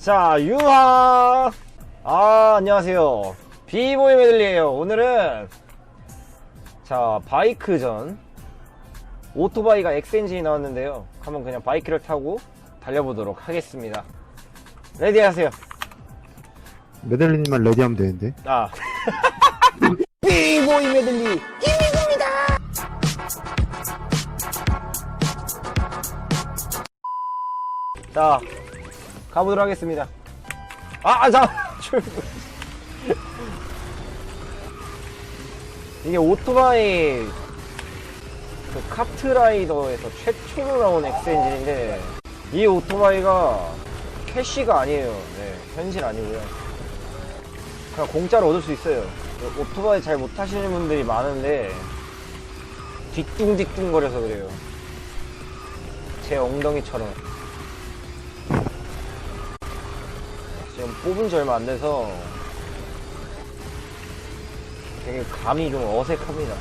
자, 유하! 아, 안녕하세요. 비보이 메들리에요. 오늘은, 자, 바이크전. 오토바이가 엑스엔진이 나왔는데요. 한번 그냥 바이크를 타고 달려보도록 하겠습니다. 레디 하세요. 메달리님만 레디하면 되는데. 아. 비보이 메들리, 힘입니다! 자, 가보도록 하겠습니다. 아, 아, 자, 출구. 이게 오토바이 그 카트라이더에서 최초로 나온 엑스엔진인데 이 오토바이가 캐시가 아니에요. 네, 현실 아니고요. 그냥 공짜로 얻을 수 있어요. 오토바이 잘못 타시는 분들이 많은데 뒤뚱뒤뚱거려서 그래요. 제 엉덩이처럼. 지금 뽑은 지 얼마 안 돼서 되게 감이 좀 어색합니다.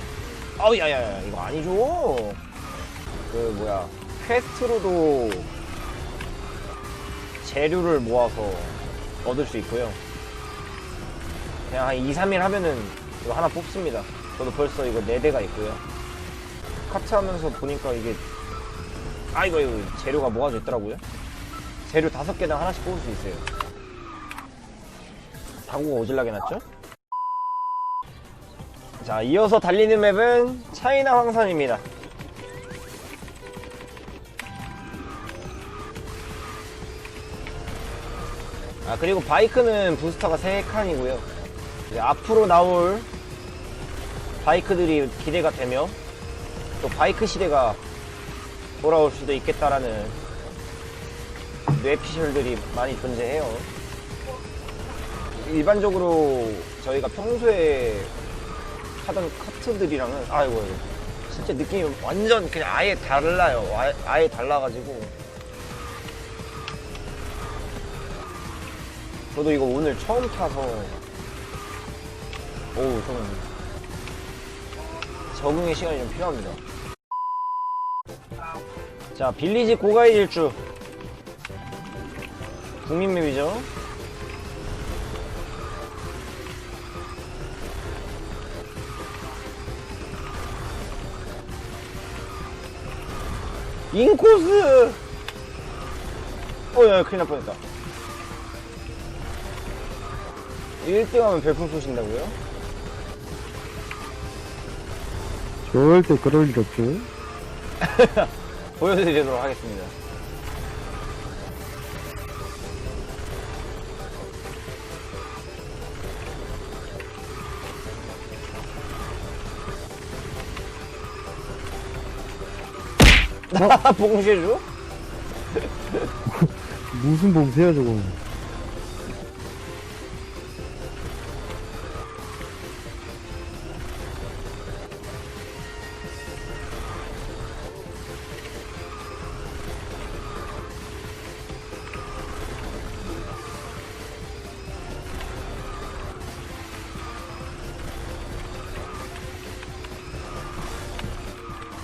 아우 야야야 이거 아니죠. 그 뭐야 퀘스트로도 재료를 모아서 얻을 수 있고요. 그냥 한 2, 3일 하면은 이거 하나 뽑습니다. 저도 벌써 이거 4대가 있고요. 카트 하면서 보니까 이게 아 이거 이거 재료가 모아져 있더라고요. 재료 5개당 하나씩 뽑을 수 있어요. 사고가 오질나게 났죠? 자, 이어서 달리는 맵은 차이나 황산입니다. 아, 그리고 바이크는 부스터가 3칸이고요. 이제 앞으로 나올 바이크들이 기대가 되며 또 바이크 시대가 돌아올 수도 있겠다라는 뇌피셜들이 많이 존재해요. 일반적으로 저희가 평소에 하던 카트들이랑은 아이고 진짜 느낌이 완전 그냥 아예 달라요. 아예, 아예 달라가지고 저도 이거 오늘 처음 타서 오우 좀 적응의 시간이 좀 필요합니다. 자 빌리지 고가의 질주 국민맵이죠. 인코스! 어, 야, 큰일 날 뻔했다. 1등 하면 별풍 쏘신다고요? 절대 그럴 일 없죠. 보여드리도록 하겠습니다. 봉쇄주? 무슨 봉쇄야, 저거.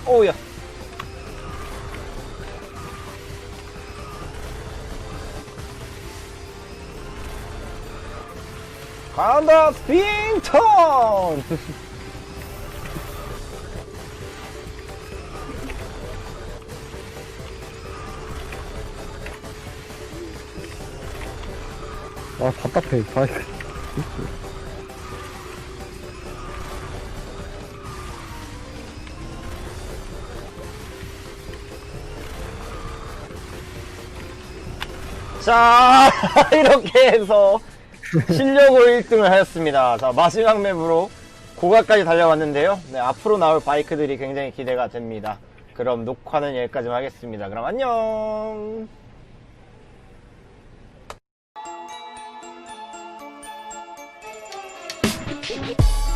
오우야. 간다 스핑턴! 아, 답답해, 바이크. 자, 이렇게 해서 실력으로 1등을 하였습니다. 자, 마지막 맵으로 고가까지 달려왔는데요. 네, 앞으로 나올 바이크들이 굉장히 기대가 됩니다. 그럼 녹화는 여기까지만 하겠습니다. 그럼 안녕! Thank.